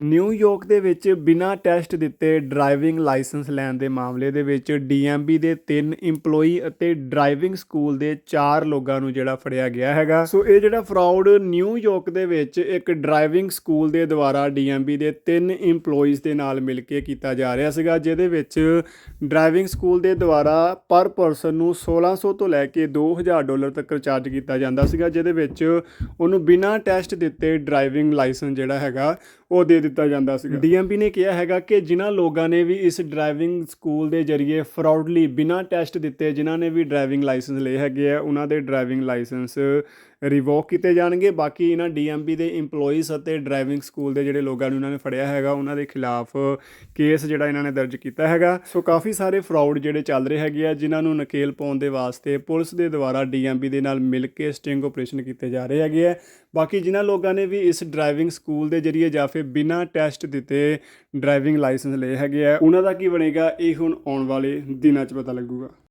New York ਦੇ ਵਿੱਚ ਬਿਨਾਂ ਟੈਸਟ ਦਿੱਤੇ ਡਰਾਈਵਿੰਗ ਲਾਇਸੈਂਸ ਲੈਣ ਦੇ ਮਾਮਲੇ ਦੇ ਵਿੱਚ ਡੀਐਮਬੀ ਦੇ ਤਿੰਨ EMPLOYEE ਅਤੇ ਡਰਾਈਵਿੰਗ ਸਕੂਲ ਦੇ ਚਾਰ ਲੋਕਾਂ ਨੂੰ ਜਿਹੜਾ ਫੜਿਆ ਗਿਆ ਹੈਗਾ। ਸੋ ਇਹ ਜਿਹੜਾ ਫਰਾਡ ਨਿਊਯਾਰਕ ਦੇ ਵਿੱਚ ਇੱਕ ਡਰਾਈਵਿੰਗ ਸਕੂਲ ਦੇ ਦੁਆਰਾ ਡੀਐਮਬੀ ਦੇ ਤਿੰਨ EMPLOYEES ਦੇ ਨਾਲ ਮਿਲ ਕੇ ਕੀਤਾ ਜਾ ਰਿਹਾ ਸੀਗਾ, ਜਿਹਦੇ ਵਿੱਚ ਡਰਾਈਵਿੰਗ ਸਕੂਲ ਦੇ ਦੁਆਰਾ ਪਰ ਪਰਸਨ ਨੂੰ 1600 ਤੋਂ ਲੈ ਕੇ 2000 ਡਾਲਰ ਤੱਕ ਚਾਰਜ ਕੀਤਾ ਜਾਂਦਾ ਸੀਗਾ, ਜਿਹਦੇ ਵਿੱਚ ਉਹਨੂੰ ਬਿਨਾਂ ਟੈਸਟ ਦਿੱਤੇ ਡਰਾਈਵਿੰਗ ਲਾਇਸੈਂਸ ਜਿਹੜਾ ਹੈਗਾ, ਉਹ ਦੇ ਦਿੱਤਾ ਜਾਂਦਾ ਸੀਗਾ। ਡੀਐਮਪੀ ਨੇ ਕਿਹਾ ਹੈਗਾ ਕਿ ਜਿਨ੍ਹਾਂ ਲੋਕਾਂ ਨੇ ਵੀ ਇਸ ਡਰਾਈਵਿੰਗ ਸਕੂਲ ਦੇ ਜ਼ਰੀਏ ਫਰਾਡਲੀ ਬਿਨਾਂ ਟੈਸਟ ਦਿੱਤੇ, ਜਿਨ੍ਹਾਂ ਨੇ ਵੀ ਡਰਾਈਵਿੰਗ ਲਾਇਸੈਂਸ ਲਏ ਹੈਗੇ ਆ, ਉਹਨਾਂ ਦੇ ਡਰਾਈਵਿੰਗ ਲਾਇਸੈਂਸ ਰਿਵੋਕ ਕੀਤੇ ਜਾਣਗੇ। ਬਾਕੀ ਇਹਨਾਂ ਡੀਐਮਪੀ ਦੇ EMPLOYEES ਅਤੇ ਡਰਾਈਵਿੰਗ ਸਕੂਲ ਦੇ ਜਿਹੜੇ ਲੋਕਾਂ ਨੂੰ ਇਹਨਾਂ ਨੇ ਫੜਿਆ ਹੈਗਾ, ਉਹਨਾਂ ਦੇ ਖਿਲਾਫ ਕੇਸ ਜਿਹੜਾ ਇਹਨਾਂ ਨੇ ਦਰਜ ਕੀਤਾ ਹੈਗਾ। ਸੋ ਕਾਫੀ ਸਾਰੇ ਫਰਾਡ ਜਿਹੜੇ ਚੱਲ ਰਹੇ ਹੈਗੇ ਆ, ਜਿਨ੍ਹਾਂ ਨੂੰ ਨਕੇਲ ਪਾਉਣ ਦੇ ਵਾਸਤੇ ਪੁਲਿਸ ਦੇ ਦੁਆਰਾ ਡੀਐਮਪੀ ਦੇ ਨਾਲ ਮਿਲ ਕੇ ਸਟਿੰਗ ਆਪਰੇਸ਼ਨ ਕੀਤੇ ਜਾ ਰਹੇ ਹੈਗੇ ਆ। ਬਾਕੀ ਜਿਨ੍ਹਾਂ ਲੋਕਾਂ ਨੇ ਵੀ ਇਸ ਡਰਾਈਵਿੰਗ ਸਕੂਲ ਦੇ ਜ਼ਰੀਏ ਜਾਂ ਫਿਰ ਬਿਨਾਂ ਟੈਸਟ ਦਿੱਤੇ ਡਰਾਈਵਿੰਗ ਲਾਇਸੈਂਸ ਲਏ ਹੈਗੇ ਆ, ਉਹਨਾਂ ਦਾ ਕੀ ਬਣੇਗਾ, ਇਹ ਹੁਣ ਆਉਣ ਵਾਲੇ ਦਿਨਾਂ 'ਚ ਪਤਾ ਲੱਗੂਗਾ।